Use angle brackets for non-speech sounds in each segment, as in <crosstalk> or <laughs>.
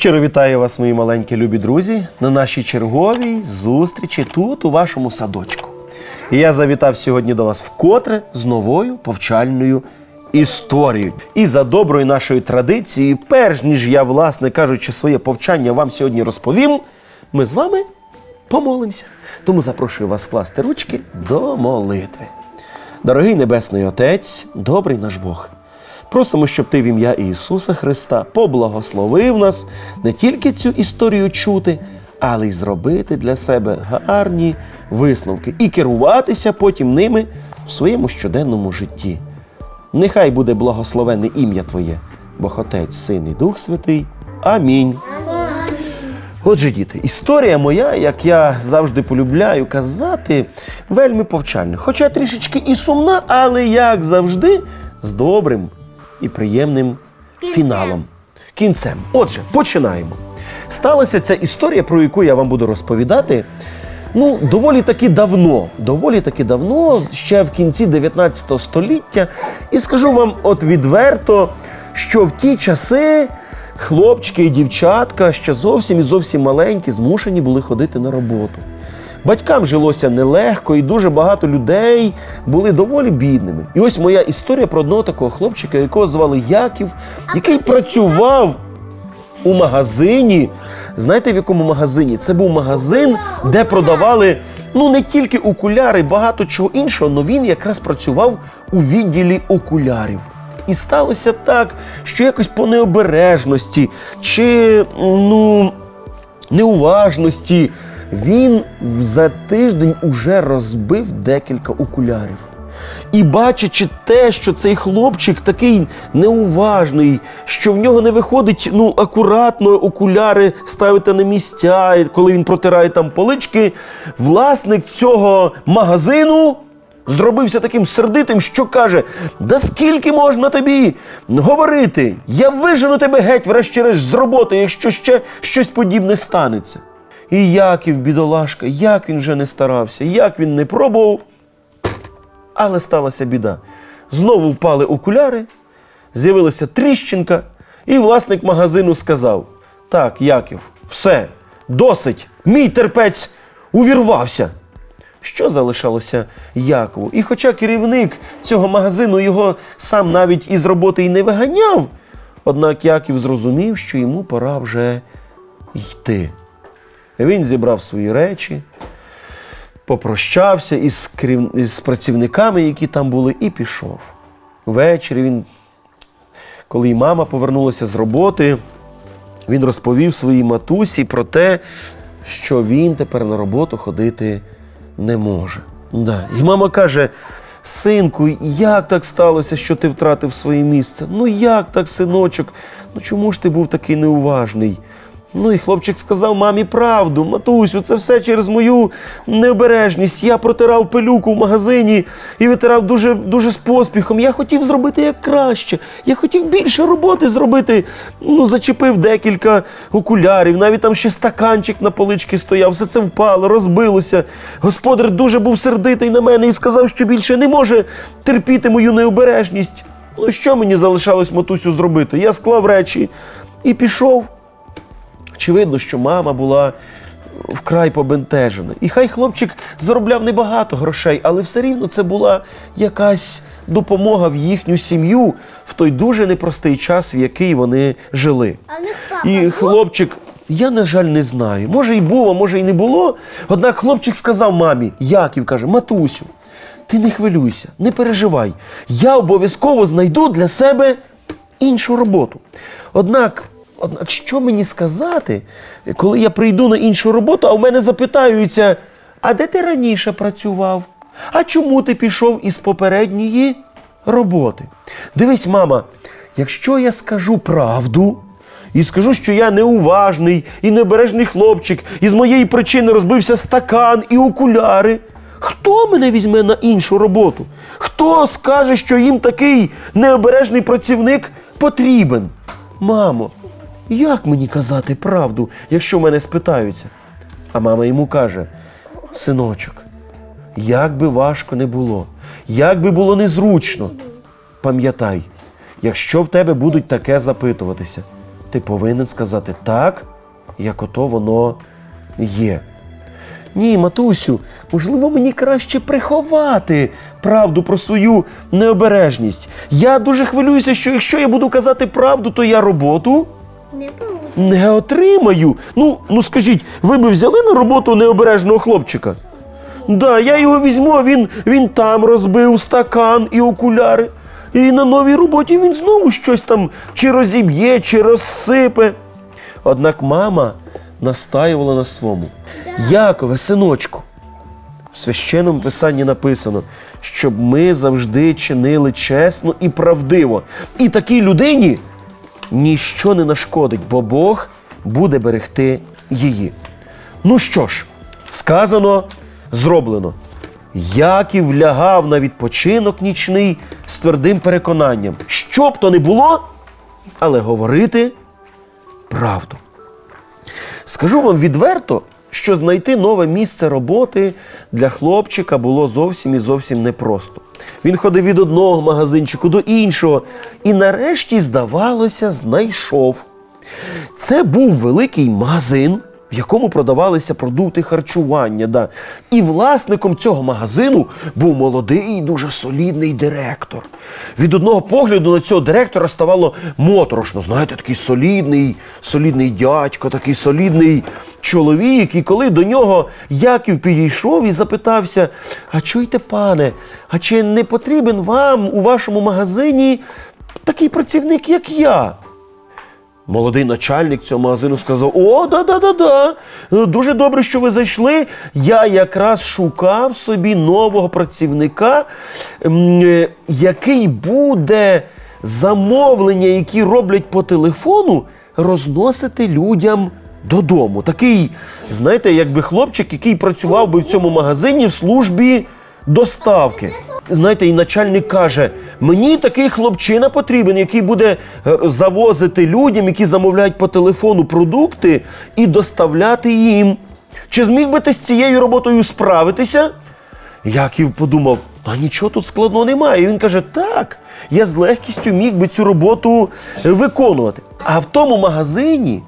Щиро вітаю вас, мої маленькі любі друзі, на нашій черговій зустрічі тут, у вашому садочку. І я завітав сьогодні до вас вкотре з новою повчальною історією. І за доброю нашою традицією, перш ніж я, власне кажучи, своє повчання вам сьогодні розповім, ми з вами помолимося. Тому запрошую вас скласти ручки до молитви. Дорогий Небесний Отець, добрий наш Бог. Просимо, щоб ти в ім'я Ісуса Христа поблагословив нас не тільки цю історію чути, але й зробити для себе гарні висновки і керуватися потім ними в своєму щоденному житті. Нехай буде благословенне ім'я Твоє, Бог Отець, Син і Дух Святий. Амінь. Отже, діти, історія моя, як я завжди полюбляю казати, вельми повчальна. Хоча трішечки і сумна, але як завжди, з добрим і приємним фіналом. Кінцем. Отже, починаємо. Сталася ця історія, про яку я вам буду розповідати. Ну, доволі таки давно, доволі таки давно, ще в кінці 19 століття. І скажу вам от відверто, що в ті часи хлопчики і дівчатка ще зовсім і зовсім маленькі, змушені були ходити на роботу. Батькам жилося нелегко, і дуже багато людей були доволі бідними. І ось моя історія про одного такого хлопчика, якого звали Яків, який працював у магазині. Знаєте, в якому магазині? Це був магазин, де продавали ну не тільки окуляри, багато чого іншого, але він якраз працював у відділі окулярів. І сталося так, що якось по необережності чи ну, неуважності він за тиждень уже розбив декілька окулярів. І бачачи те, що цей хлопчик такий неуважний, що в нього не виходить ну, акуратно окуляри ставити на місця, коли він протирає там полички, власник цього магазину зробився таким сердитим, що каже: Да скільки можна тобі говорити? Я вижену тебе геть, врешті-решт, з роботи, якщо ще щось подібне станеться. І Яків, бідолашка, як він вже не старався, як він не пробував. Але сталася біда. Знову впали окуляри, з'явилася тріщинка, і власник магазину сказав: Так, Яків, все, досить, мій терпець увірвався. Що залишалося Якову? І хоча керівник цього магазину його сам навіть із роботи й не виганяв, однак Яків зрозумів, що йому пора вже йти. Він зібрав свої речі, попрощався із, керів... із працівниками, які там були, і пішов. Ввечері він, коли й мама повернулася з роботи, він розповів своїй матусі про те, що він тепер на роботу ходити не може. Да. І мама каже: синку, як так сталося, що ти втратив своє місце? Ну як так, синочок? Ну чому ж ти був такий неуважний? Ну і хлопчик сказав мамі правду, матусю, це все через мою необережність. Я протирав пилюку в магазині і витирав дуже, дуже з поспіхом. Я хотів зробити як краще. Я хотів більше роботи зробити. Ну, зачепив декілька окулярів, навіть там ще стаканчик на поличці стояв, все це впало, розбилося. Господар дуже був сердитий на мене і сказав, що більше не може терпіти мою необережність. Ну, що мені залишалось матусю зробити? Я склав речі і пішов. Очевидно, що мама була вкрай побентежена. І хай хлопчик заробляв небагато грошей, але все рівно це була якась допомога в їхню сім'ю в той дуже непростий час, в який вони жили. І хлопчик, я, на жаль, не знаю. Може, і був, а може, і не було. Однак хлопчик сказав мамі, Яків каже, матусю, ти не хвилюйся, не переживай. Я обов'язково знайду для себе іншу роботу. Однак, однак, що мені сказати, коли я прийду на іншу роботу, а в мене запитаються, а де ти раніше працював? А чому ти пішов із попередньої роботи? Дивись, мама, якщо я скажу правду, і скажу, що я неуважний і необережний хлопчик, і з моєї причини розбився стакан і окуляри. Хто мене візьме на іншу роботу? Хто скаже, що їм такий необережний працівник потрібен? Мамо, як мені казати правду, якщо мене спитаються? А мама йому каже: синочок, як би важко не було, як би було незручно, пам'ятай, якщо в тебе будуть таке запитуватися, ти повинен сказати так, як ото воно є. Ні, матусю, можливо, мені краще приховати правду про свою необережність. Я дуже хвилююся, що якщо я буду казати правду, то я роботу Не получится. не отримаю. Ну, ну скажіть, ви би взяли на роботу необережного хлопчика? Да, я його візьму, а він, він там розбив стакан і окуляри. І на новій роботі він знову щось там чи розіб'є, чи розсипе. Однак мама настаювала на своєму. Якове, синочку, в священному писанні написано, щоб ми завжди чинили чесно і правдиво. І такій людині ніщо не нашкодить, бо Бог буде берегти її. Ну що ж, сказано, зроблено. Яків лягав на відпочинок нічний з твердим переконанням, що б то не було, але говорити правду. Скажу вам відверто, що знайти нове місце роботи для хлопчика було зовсім і зовсім непросто. Він ходив від одного магазинчику до іншого і нарешті, здавалося, знайшов. Це був великий магазин, в якому продавалися продукти харчування. Да. І власником цього магазину був молодий і дуже солідний директор. Від одного погляду на цього директора ставало моторошно. Знаєте, такий солідний, солідний дядько, такий солідний чоловік. І коли до нього Яків підійшов і запитався: А чуйте, пане, а чи не потрібен вам у вашому магазині такий працівник, як я? Молодий начальник цього магазину сказав: О, да-да-да-да. Дуже добре, що ви зайшли. Я якраз шукав собі нового працівника, який буде замовлення, які роблять по телефону, розносити людям додому. Такий, знаєте, якби хлопчик, який працював би в цьому магазині в службі доставки. Знаєте, і начальник каже: мені такий хлопчина потрібен, який буде е, завозити людям, які замовляють по телефону продукти і доставляти їм. Чи зміг би ти з цією роботою справитися? Яків подумав, а нічого тут складного немає. І він каже: так, я з легкістю міг би цю роботу е, виконувати. А в тому магазині,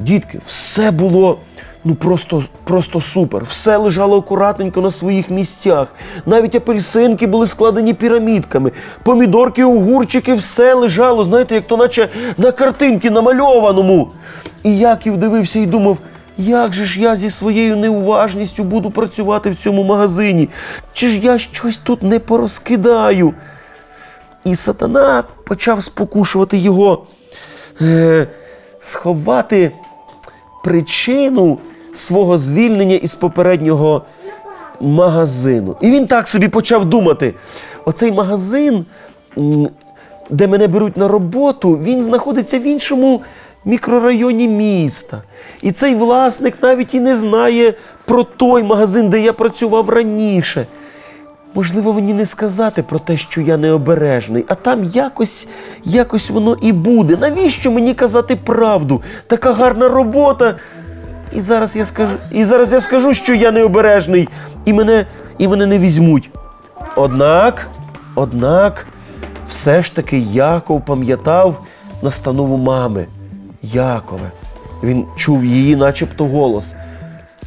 дітки, все було ну просто, просто супер. Все лежало акуратненько на своїх місцях. Навіть апельсинки були складені пірамідками, помідорки, огурчики, все лежало, знаєте, як то наче на картинці намальованому. І Яків дивився і думав. Як же ж я зі своєю неуважністю буду працювати в цьому магазині? Чи ж я щось тут не порозкидаю? І сатана почав спокушувати його, е, сховати причину свого звільнення із попереднього магазину. І він так собі почав думати: оцей магазин, де мене беруть на роботу, він знаходиться в іншому мікрорайоні міста. І цей власник навіть і не знає про той магазин, де я працював раніше. Можливо, мені не сказати про те, що я необережний, а там якось, якось воно і буде. Навіщо мені казати правду? Така гарна робота. І зараз я скажу, і зараз я скажу, що я необережний, і мене, і мене не візьмуть. Однак, однак, все ж таки Яков пам'ятав настанову мами. Якове. Він чув її, начебто, голос.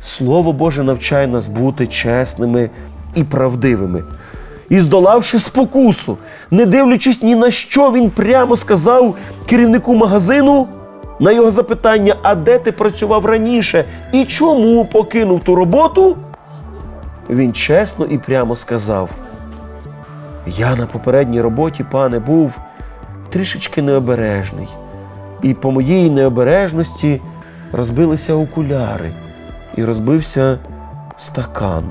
Слово Боже навчає нас бути чесними і правдивими. І здолавши спокусу, не дивлячись ні на що, він прямо сказав керівнику магазину на його запитання, а де ти працював раніше і чому покинув ту роботу? Він чесно і прямо сказав: Я на попередній роботі, пане, був трішечки необережний. І по моїй необережності розбилися окуляри і розбився стакан.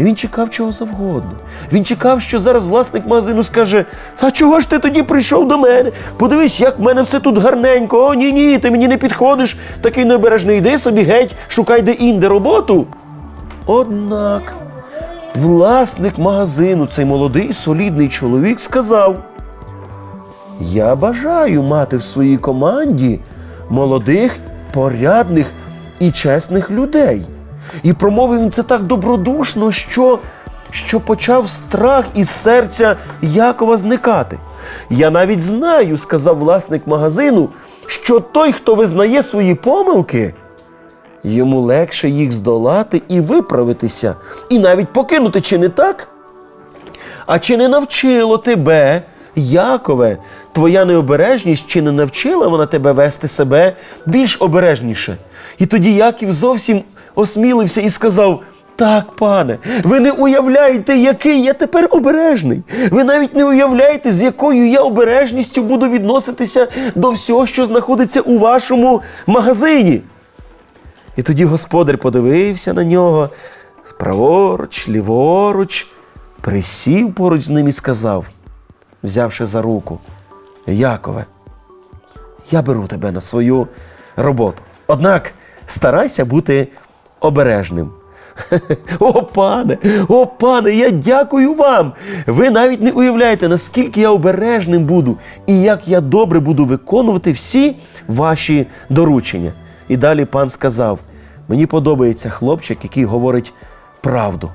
І він чекав чого завгодно. Він чекав, що зараз власник магазину скаже: Та чого ж ти тоді прийшов до мене? Подивись, як в мене все тут гарненько. О, ні, ні, ти мені не підходиш, такий необережний йди собі геть, шукай де інде роботу. Однак власник магазину, цей молодий солідний чоловік, сказав: Я бажаю мати в своїй команді молодих, порядних і чесних людей. І промовив він це так добродушно, що, що почав страх із серця Якова зникати. Я навіть знаю, сказав власник магазину, що той, хто визнає свої помилки, йому легше їх здолати і виправитися, і навіть покинути, чи не так? А чи не навчило тебе, Якове, твоя необережність, чи не навчила вона тебе вести себе більш обережніше? І тоді Яків зовсім осмілився і сказав: так, пане, ви не уявляєте, який я тепер обережний. Ви навіть не уявляєте, з якою я обережністю буду відноситися до всього, що знаходиться у вашому магазині. І тоді господар подивився на нього праворуч, ліворуч, присів поруч з ним і сказав, взявши за руку: Якове, я беру тебе на свою роботу. Однак старайся бути обережним. <laughs> О, пане, о, пане, я дякую вам. Ви навіть не уявляєте, наскільки я обережним буду і як я добре буду виконувати всі ваші доручення. І далі пан сказав: мені подобається хлопчик, який говорить правду.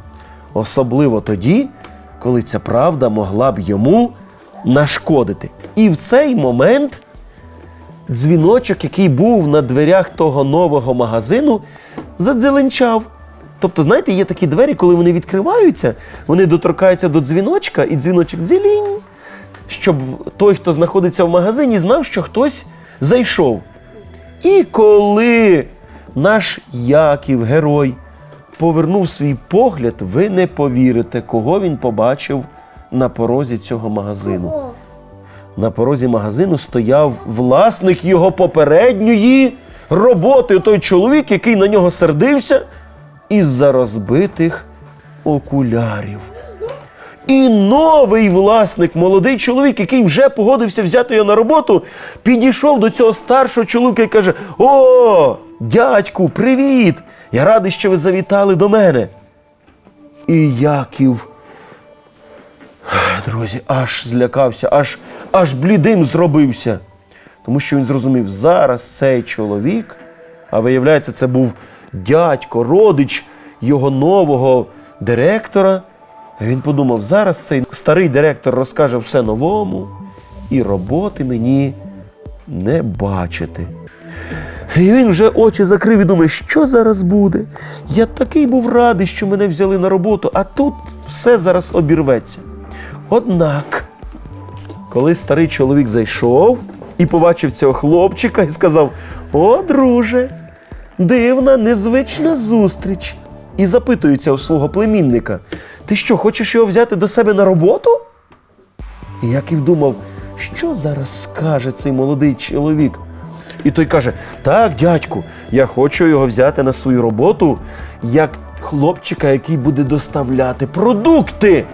Особливо тоді, коли ця правда могла б йому нашкодити. І в цей момент дзвіночок, який був на дверях того нового магазину, задзеленчав. Тобто, знаєте, є такі двері, коли вони відкриваються, вони доторкаються до дзвіночка, і дзвіночок дзелінь, щоб той, хто знаходиться в магазині, знав, що хтось зайшов. І коли наш Яків, герой, повернув свій погляд, ви не повірите, кого він побачив на порозі цього магазину. На порозі магазину стояв власник його попередньої роботи, той чоловік, який на нього сердився, із-за розбитих окулярів. І новий власник, молодий чоловік, який вже погодився взяти його на роботу, підійшов до цього старшого чоловіка і каже: О, дядьку, привіт! Я радий, що ви завітали до мене. І Яків, друзі, аж злякався, аж, аж блідим зробився. Тому що він зрозумів, зараз цей чоловік, а виявляється, це був дядько, родич його нового директора. Він подумав, зараз цей старий директор розкаже все новому, і роботи мені не бачити. І він вже очі закрив і думає, що зараз буде? Я такий був радий, що мене взяли на роботу, а тут все зараз обірветься. Однак, коли старий чоловік зайшов і побачив цього хлопчика і сказав: О, друже, дивна, незвична зустріч. І запитується у свого племінника: Ти що, хочеш його взяти до себе на роботу? І Яків думав, що зараз скаже цей молодий чоловік. І той каже: Так, дядьку, я хочу його взяти на свою роботу як хлопчика, який буде доставляти продукти.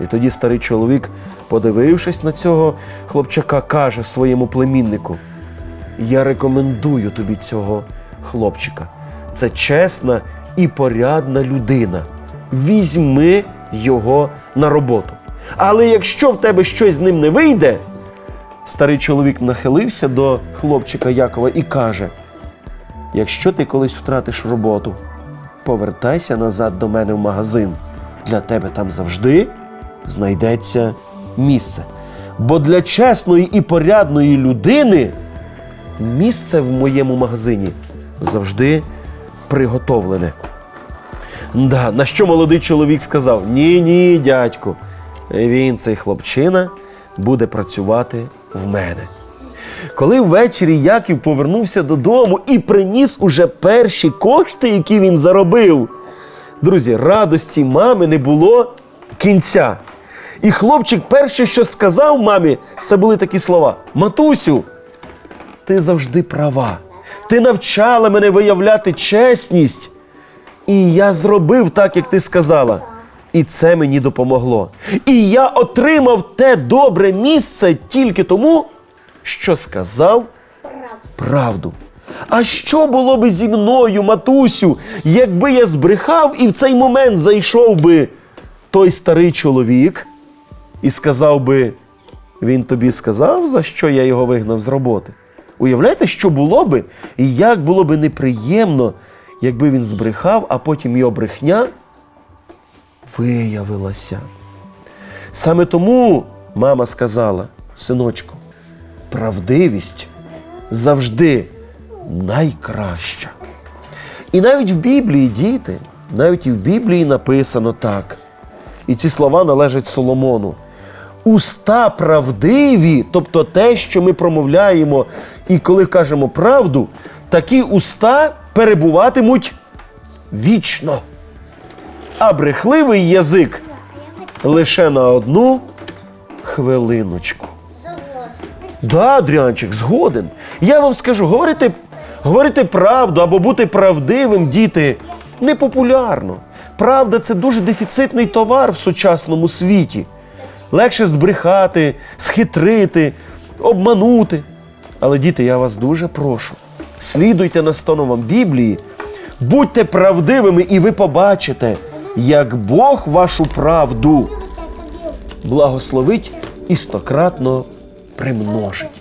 І тоді старий чоловік, подивившись на цього хлопчака, каже своєму племіннику: Я рекомендую тобі цього хлопчика. Це чесна і порядна людина. Візьми його на роботу. Але якщо в тебе щось з ним не вийде, старий чоловік нахилився до хлопчика Якова і каже: Якщо ти колись втратиш роботу, повертайся назад до мене в магазин. Для тебе там завжди знайдеться місце. Бо для чесної і порядної людини місце в моєму магазині завжди приготовлене. Да, на що молодий чоловік сказав: Ні, ні, дядьку, він, цей хлопчина, буде працювати в мене. Коли ввечері Яків повернувся додому і приніс уже перші кошти, які він заробив, друзі, радості мами не було кінця. І хлопчик перше, що сказав мамі, це були такі слова: Матусю, ти завжди права. Ти навчала мене виявляти чесність. І я зробив так, як ти сказала. І це мені допомогло. І я отримав те добре місце тільки тому, що сказав правду. А що було би зі мною, матусю, якби я збрехав і в цей момент зайшов би той старий чоловік і сказав би, він тобі сказав, за що я його вигнав з роботи? Уявляєте, що було би, і як було би неприємно, якби він збрехав, а потім його брехня виявилася. Саме тому мама сказала, синочку, правдивість завжди найкраща. І навіть в Біблії, діти, навіть і в Біблії написано так. І ці слова належать Соломону. Уста правдиві, тобто те, що ми промовляємо, і коли кажемо правду, такі уста перебуватимуть вічно. А брехливий язик лише на одну хвилиночку. Да, Адріанчик, згоден. Я вам скажу, говорити, говорити правду або бути правдивим, діти, непопулярно. Правда це дуже дефіцитний товар в сучасному світі. Легше збрехати, схитрити, обманути. Але, діти, я вас дуже прошу, слідуйте настановам Біблії, будьте правдивими, і ви побачите, як Бог вашу правду благословить і стократно примножить.